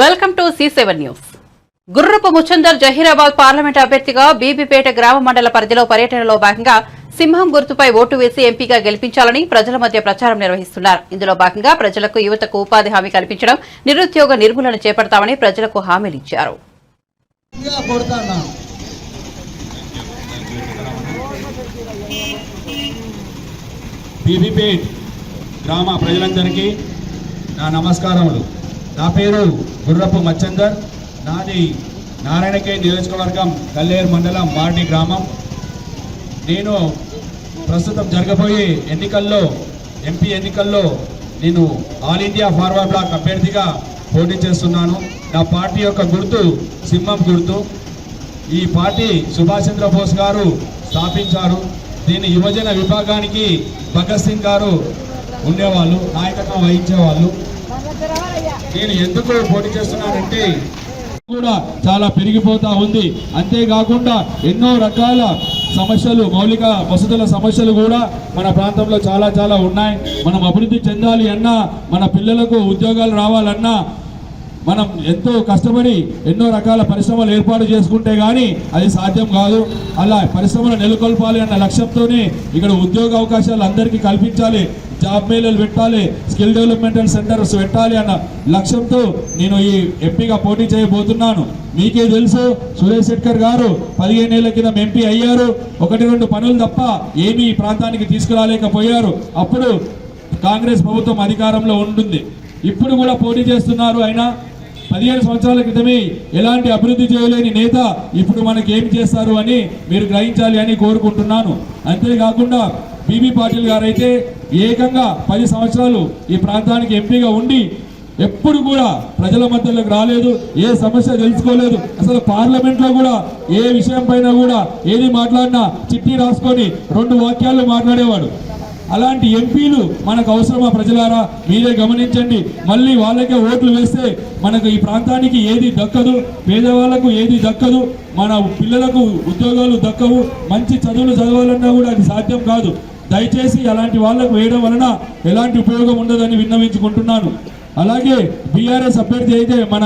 Welcome to C seven news. గుర్రపు ముచందర్ Zaheerabad parliament అభ్యర్థిగా బీబీపేట గ్రామ మండల పరిధిలో పర్యటనలో భాగంగా సింహం గుర్తుపై ఓటు వేసి ఎంపీగా గెలిపించాలని ప్రజల మధ్య ప్రచారం నిర్వహిస్తున్నారు. ఇందులో భాగంగా ప్రజలకు యువతకు ఉపాధి హామీ కల్పించడం నిరుద్యోగ నిర్మూలన చేపడతామని ప్రజలకు హామీలిచ్చారు గ్రామ ప్రజలందరికీ నా నమస్కారములు. నా పేరు గుర్రపు మచ్చందర్. నాది నారాయణకే నియోజకవర్గం కల్లేరు మండలం మార్డి గ్రామం. నేను ప్రస్తుతం జరగబోయే ఎన్నికల్లో ఎంపీ ఎన్నికల్లో నేను ఆల్ ఇండియా ఫార్వర్డ్ బ్లాక్ అభ్యర్థిగా పోటీ చేస్తున్నాను. నా పార్టీ యొక్క గుర్తు సింహం గుర్తు. ఈ పార్టీ సుభాష్ చంద్రబోస్ గారు స్థాపించారు. దీని యువజన విభాగానికి భగత్ సింగ్ గారు ఉండేవాళ్ళు నాయకత్వం వహించేవాళ్ళు. నేను ఎందుకు పోటీ చేస్తున్నానంటే కూడా చాలా పెరిగిపోతా ఉంది. అంతేకాకుండా ఎన్నో రకాల సమస్యలు మౌలిక వసతుల సమస్యలు కూడా మన ప్రాంతంలో చాలా చాలా ఉన్నాయి. మనం అభివృద్ధి చెందాలి అన్నా మన పిల్లలకు ఉద్యోగాలు రావాలన్నా మనం ఎంతో కష్టపడి ఎన్నో రకాల పరిశ్రమలు ఏర్పాటు చేసుకుంటే కానీ అది సాధ్యం కాదు. అలా పరిశ్రమలు నెలకొల్పాలి అన్న లక్ష్యంతోనే ఇక్కడ ఉద్యోగ అవకాశాలు అందరికీ కల్పించాలి. జాబ్ మేళలు పెట్టాలి స్కిల్ డెవలప్మెంటల్ సెంటర్స్ పెట్టాలి అన్న లక్ష్యంతో నేను ఈ ఎంపీగా పోటీ చేయబోతున్నాను. మీకే తెలుసు సురేష్ శెట్కర్ గారు పదిహేను ఏళ్ళ కింద ఎంపీ అయ్యారు. ఒకటి రెండు పనులు తప్ప ఏమీ ఈ ప్రాంతానికి తీసుకురాలేకపోయారు. అప్పుడు కాంగ్రెస్ ప్రభుత్వం అధికారంలో ఉంటుంది. ఇప్పుడు కూడా పోటీ చేస్తున్నారు అయినా పదిహేను సంవత్సరాల క్రితమే ఎలాంటి అభివృద్ధి చేయలేని నేత ఇప్పుడు మనకి ఏం చేస్తారు అని మీరు గ్రహించాలి అని కోరుకుంటున్నాను. అంతేకాకుండా బీబీ పాటిల్ గారైతే ఏకంగా పది సంవత్సరాలు ఈ ప్రాంతానికి ఎంపీగా ఉండి ఎప్పుడు కూడా ప్రజల మధ్యలోకి రాలేదు ఏ సమస్య తెలుసుకోలేదు. అసలు పార్లమెంట్లో కూడా ఏ విషయం పైన కూడా ఏది మాట్లాడినా చిట్టి రాసుకొని రెండు వాక్యాలు మాట్లాడేవాడు. అలాంటి ఎంపీలు మనకు అవసరమా ప్రజలారా? మీరే గమనించండి. మళ్ళీ వాళ్ళకే ఓట్లు వేస్తే మనకు ఈ ప్రాంతానికి ఏది దక్కదు పేదవాళ్ళకు ఏది దక్కదు మన పిల్లలకు ఉద్యోగాలు దక్కవు మంచి చదువులు చదవాలన్నా కూడా అది సాధ్యం కాదు. దయచేసి అలాంటి వాళ్ళకు వేయడం వలన ఎలాంటి ఉపయోగం ఉండదని విన్నవించుకుంటున్నాను. అలాగే బీఆర్ఎస్ అభ్యర్థి అయితే మన